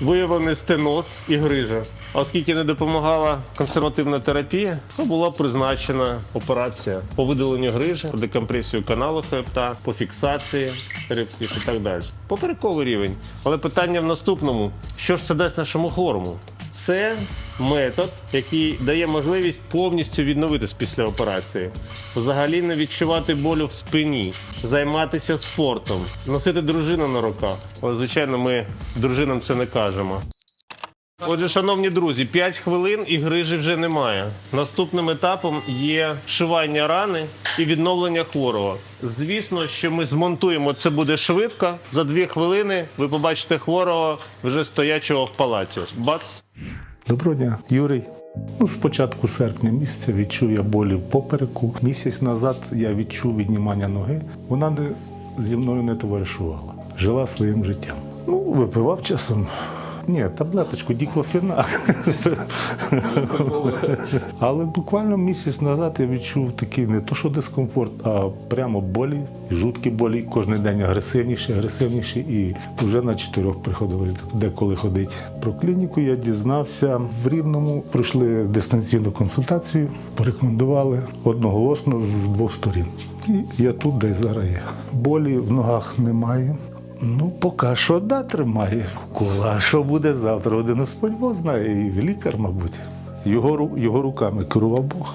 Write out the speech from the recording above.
Виявлений стеноз і грижа. Оскільки не допомагала консервативна терапія, то була призначена операція по видаленню грижі, по декомпресію каналу хребта, по фіксації хребтів і так далі. Поперековий рівень. Але питання в наступному: що ж це дасть нашому хворому? Це метод, який дає можливість повністю відновитись після операції, взагалі не відчувати болю в спині, займатися спортом, носити дружину на руках. Але, звичайно, ми дружинам це не кажемо. Отже, шановні друзі, 5 хвилин і грижі вже немає. Наступним етапом є вшивання рани і відновлення хворого. Звісно, що ми змонтуємо це буде швидко. За 2 хвилини ви побачите хворого вже стоячого в палаці. Бац! Доброго дня, Юрій. Ну, Спочатку серпня місяця відчув я болі в попереку. Місяць назад я відчув віднімання ноги. Вона не, зі мною не товаришувала, жила своїм життям. Ну, випивав часом. Ні, таблеточку діклофена. Але буквально місяць назад я відчув такий не то, що дискомфорт, а прямо болі, жуткі болі. Кожен день агресивніші, агресивніші. І вже на чотирьох приходилось деколи ходити. Про клініку я дізнався в Рівному. Пройшли дистанційну консультацію, порекомендували одноголосно з двох сторін. І я тут, де зараз є. Болі в ногах немає. Ну, поки що да, тримає кола. А що буде завтра? Один Господь Бог знає, і лікар, мабуть. Його, його руками керував Бог.